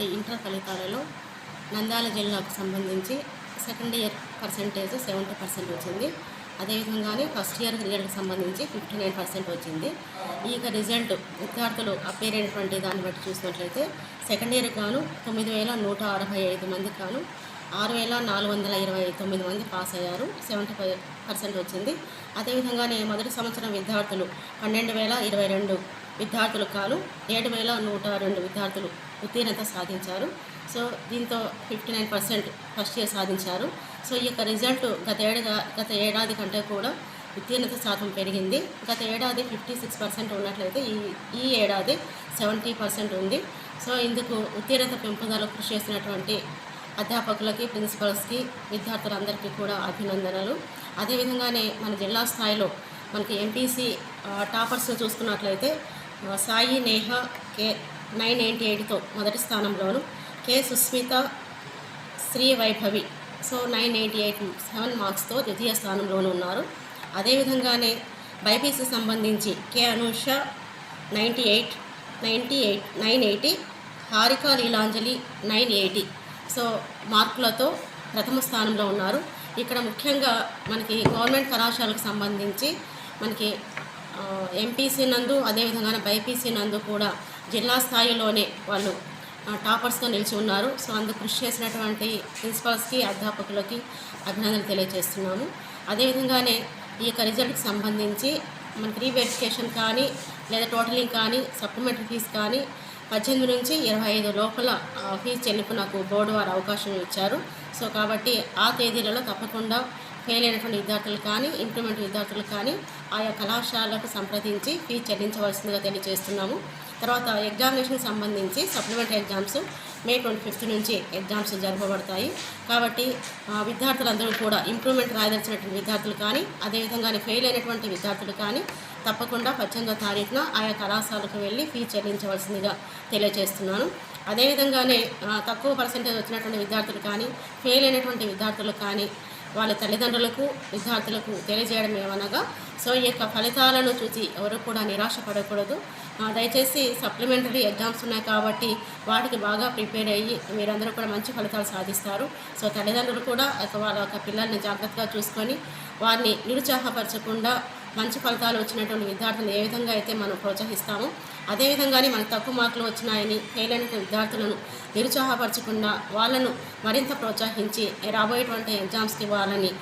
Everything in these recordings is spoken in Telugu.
వచ్చినటువంటి ఇంటర్ ఫలితాలలో నంద్యాల జిల్లాకు సంబంధించి second year percentage seventy percent వచ్చింది. అదేవిధంగానే ఫస్ట్ ఇయర్ రిజల్ట్కి సంబంధించి ఫిఫ్టీ నైన్ పర్సెంట్ వచ్చింది. ఈ యొక్క రిజల్ట్ విద్యార్థులు అపేర్ అయినటువంటి దాన్ని బట్టి చూసినట్లయితే సెకండ్ ఇయర్ గాను తొమ్మిది వేల నూట అరవై ఐదు మంది గాను ఆరు వేల నాలుగు వందల ఇరవై తొమ్మిది మంది పాస్ అయ్యారు. సెవెంటీ ఫైవ్ పర్సెంట్ వచ్చింది. అదేవిధంగానే మొదటి సంవత్సరం విద్యార్థులు పన్నెండు వేల ఇరవై రెండు విద్యార్థులు కాను ఏడు వేల నూట రెండు విద్యార్థులు ఉత్తీర్ణత సాధించారు. సో దీంతో fifty nine percent first year సాధించారు. సో ఈ యొక్క రిజల్ట్ గత ఏడాది గత ఏడాది కంటే కూడా ఉత్తీర్ణత శాతం పెరిగింది. గత ఏడాది ఫిఫ్టీ సిక్స్ పర్సెంట్ ఉన్నట్లయితే ఈ ఈ ఏడాది సెవెంటీ పర్సెంట్ ఉంది. సో ఇందుకు ఉత్తీర్ణత పెంపుదల కృషి చేసినటువంటి అధ్యాపకులకి ప్రిన్సిపల్స్కి విద్యార్థులందరికీ కూడా అభినందనలు. అదేవిధంగానే మన జిల్లా స్థాయిలో మనకి ఎంపీసీ టాపర్స్ చూసుకున్నట్లయితే Sai Neha K nine eighty ఎయిట్తో మొదటి స్థానంలోను. K. Sushmita Sri Vaibhavi. So nine eighty eight seven మార్క్స్తో ద్వితీయ స్థానంలోనూ ఉన్నారు. అదేవిధంగానే బైపీసీ సంబంధించి K. Anusha ninety eight ninety eight nine eighty Harika Leelanjali nine eighty. So మార్కులతో ప్రథమ స్థానంలో ఉన్నారు. ఇక్కడ ముఖ్యంగా మనకి గవర్నమెంట్ కళాశాలకు సంబంధించి మనకి ఎంపీసీ నందు అదేవిధంగా బైపీసీ నందు కూడా జిల్లా స్థాయిలోనే వాళ్ళు టాపర్స్తో టాపర్స్గా నిలిచి ఉన్నారు. సో అందుకు కృషి చేసినటువంటి ప్రిన్సిపాల్స్కి అధ్యాపకులకి అభినందనలు తెలియజేస్తున్నాము అదేవిధంగానే ఈ యొక్క రిజల్ట్కి సంబంధించి మనకి రీవెరిఫికేషన్ కానీ లేదా టోటలింగ్ కానీ సప్లిమెంటరీ ఫీజు కానీ పద్దెనిమిది నుంచి ఇరవై ఐదు లోపల ఫీజు చెల్లింపు నాకు బోర్డు వారు అవకాశం ఇచ్చారు. సో కాబట్టి ఆ తేదీలలో తప్పకుండా ఫెయిల్ అయినటువంటి విద్యార్థులు కానీ ఇంప్రూవ్మెంట్ విద్యార్థులు కానీ ఆయా కళాశాలకు సంప్రదించి ఫీజు చెల్లించవలసిందిగా తెలియజేస్తున్నాము. తర్వాత ఎగ్జామినేషన్కి సంబంధించి supplementary exams May twenty fifth నుంచి ఎగ్జామ్స్ జరపబడతాయి. కాబట్టి విద్యార్థులందరూ కూడా ఇంప్రూవ్మెంట్ రాయదలిచినటువంటి విద్యార్థులు కానీ అదేవిధంగానే ఫెయిల్ అయినటువంటి విద్యార్థులు కానీ తప్పకుండా పద్దెనిమిదో తారీఖున ఆయా కళాశాలకు వెళ్ళి ఫీజు చెల్లించవలసిందిగా తెలియజేస్తున్నాను. అదేవిధంగానే తక్కువ పర్సెంటేజ్ వచ్చినటువంటి విద్యార్థులు కానీ ఫెయిల్ అయినటువంటి విద్యార్థులు కానీ వాళ్ళ తల్లిదండ్రులకు విద్యార్థులకు తెలియజేయడం ఏమనగా సో ఈ యొక్క ఫలితాలను చూసి ఎవరు కూడా నిరాశపడకూడదు. పడకూడదు దయచేసి సప్లిమెంటరీ ఎగ్జామ్స్ ఉన్నాయి కాబట్టి వాటికి బాగా ప్రిపేర్ అయ్యి మీరందరూ కూడా మంచి ఫలితాలు సాధిస్తారు. సో తల్లిదండ్రులు కూడా ఒక వాళ్ళ యొక్క పిల్లల్ని జాగ్రత్తగా చూసుకొని వారిని నిరుత్సాహపరచకుండా మంచి ఫలితాలు వచ్చినటువంటి విద్యార్థులను ఏ విధంగా అయితే మనం ప్రోత్సహిస్తామో అదేవిధంగానే మనకు తక్కువ మార్కులు వచ్చినాయని ఫెయిల్ అయిన విద్యార్థులను నిరుత్సాహపరచకుండా వాళ్ళను మరింత ప్రోత్సహించి రాబోయేటువంటి ఎగ్జామ్స్కి వాళ్ళని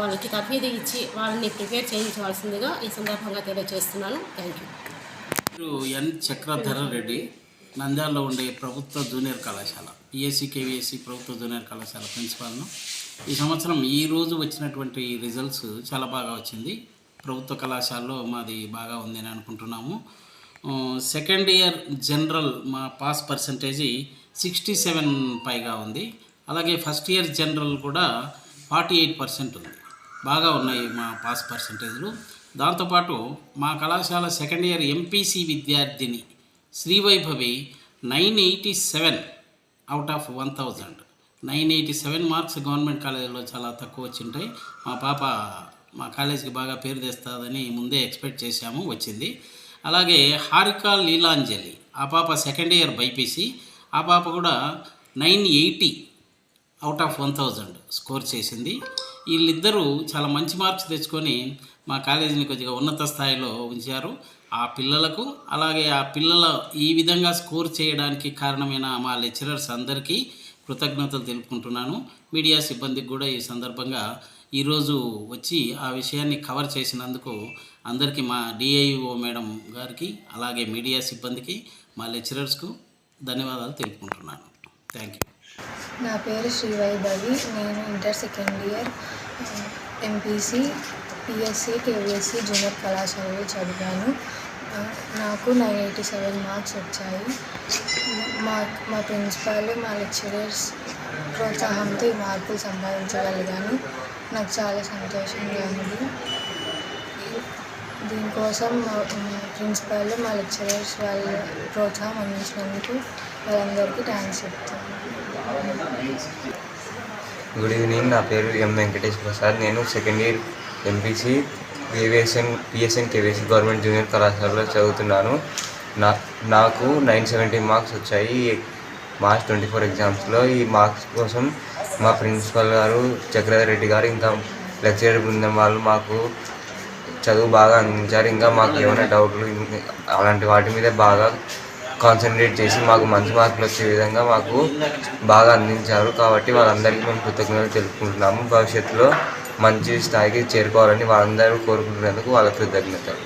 వాళ్ళకి తర్ఫీదు ఇచ్చి వాళ్ళని ప్రిపేర్ చేయించవలసిందిగా ఈ సందర్భంగా తెలియజేస్తున్నాను. Thank you N. Chakradhara Reddy నంద్యాలలో ఉండే ప్రభుత్వ జూనియర్ కళాశాల పిఎస్సి కేవీఎస్సి ప్రభుత్వ జూనియర్ కళాశాల ప్రిన్సిపాల్ను. ఈ సంవత్సరం ఈ రోజు వచ్చినటువంటి రిజల్ట్స్ చాలా బాగా వచ్చింది. ప్రభుత్వ కళాశాలలో మాది బాగా ఉందని అనుకుంటున్నాము. సెకండ్ ఇయర్ జనరల్ మా పాస్ పర్సంటేజీ సిక్స్టీ సెవెన్ పైగా ఉంది. అలాగే ఫస్ట్ ఇయర్ జనరల్ కూడా ఫార్టీ ఎయిట్ పర్సెంట్ ఉంది. బాగా ఉన్నాయి మా పాస్ పర్సంటేజ్లు దాంతోపాటు మా కళాశాల సెకండ్ ఇయర్ ఎంపీసీ విద్యార్థిని Srivaibhavi nine eighty seven out of one thousand nine eighty seven marks government కాలేజీలో చాలా తక్కువ వచ్చింటాయి. మా పాప మా కాలేజీకి బాగా పేరు తెస్తుందని ముందే ఎక్స్పెక్ట్ చేశాము వచ్చింది. అలాగే హారిక లీలాంజలి ఆ పాప సెకండ్ ఇయర్ బైపీసీ ఆ పాప కూడా nine eighty out of one thousand score చేసింది. వీళ్ళిద్దరూ చాలా మంచి మార్క్స్ తెచ్చుకొని మా కాలేజీని కొద్దిగా ఉన్నత స్థాయిలో ఉంచారు. ఆ పిల్లలకు అలాగే ఆ పిల్లల ఈ విధంగా స్కోర్ చేయడానికి కారణమైన మా లెక్చరర్స్ అందరికీ కృతజ్ఞతలు తెలుపుకుంటున్నాను. మీడియా సిబ్బందికి కూడా ఈ సందర్భంగా ఈరోజు వచ్చి ఆ విషయాన్ని కవర్ చేసినందుకు అందరికీ మా డిఐఓ మేడం గారికి అలాగే మీడియా సిబ్బందికి మా లెక్చరర్స్కు ధన్యవాదాలు తెలుపుకుంటున్నాను. థ్యాంక్ యూ నా పేరు శ్రీ వైభవి నేను inter second year MPC PSC KVSC junior కళాశాలలో చదివాను. నాకు నైన్ ఎయిటీ సెవెన్ మార్క్స్ వచ్చాయి. మా మా ప్రిన్సిపాల్ మా లెక్చరర్స్ ప్రోత్సాహంతో ఈ మార్కులు సంపాదించగలిగాను. నాకు చాలా సంతోషంగా ఉంది. దీనికోసం మా ప్రిన్సిపాల్ మా లెక్చరర్స్ వాళ్ళ ప్రోత్సాహం అందించినందుకు వాళ్ళందరికీ థ్యాంక్స్ చెప్తాను. గుడ్ ఈవినింగ్ నా పేరు ఎం వెంకటేష్ ప్రసాద్. నేను second year MPC KVSN PSN KVSC government junior కళాశాలలో చదువుతున్నాను. నా నాకు నైన్ సెవెంటీ మార్క్స్ వచ్చాయి. మార్చ్ ట్వంటీ ఫోర్ ఎగ్జామ్స్లో ఈ మార్క్స్ కోసం మా ప్రిన్సిపల్ గారు చక్రధర్ రెడ్డి గారు ఇంకా లెక్చరర్ బృందం వాళ్ళు మాకు చదువు బాగా అందించారు. ఇంకా మాకు ఏమైనా డౌట్లు అలాంటి వాటి మీద బాగా కాన్సన్ట్రేట్ చేసి మాకు మంచి మార్కులు వచ్చే విధంగా మాకు బాగా అందించారు. కాబట్టి వాళ్ళందరికీ మేము కృతజ్ఞతలు తెలుపుకుంటున్నాము. భవిష్యత్తులో మంచి స్థాయికి చేరుకోవాలని వాళ్ళందరూ కోరుకుంటున్నందుకు వాళ్ళ కృతజ్ఞతలు.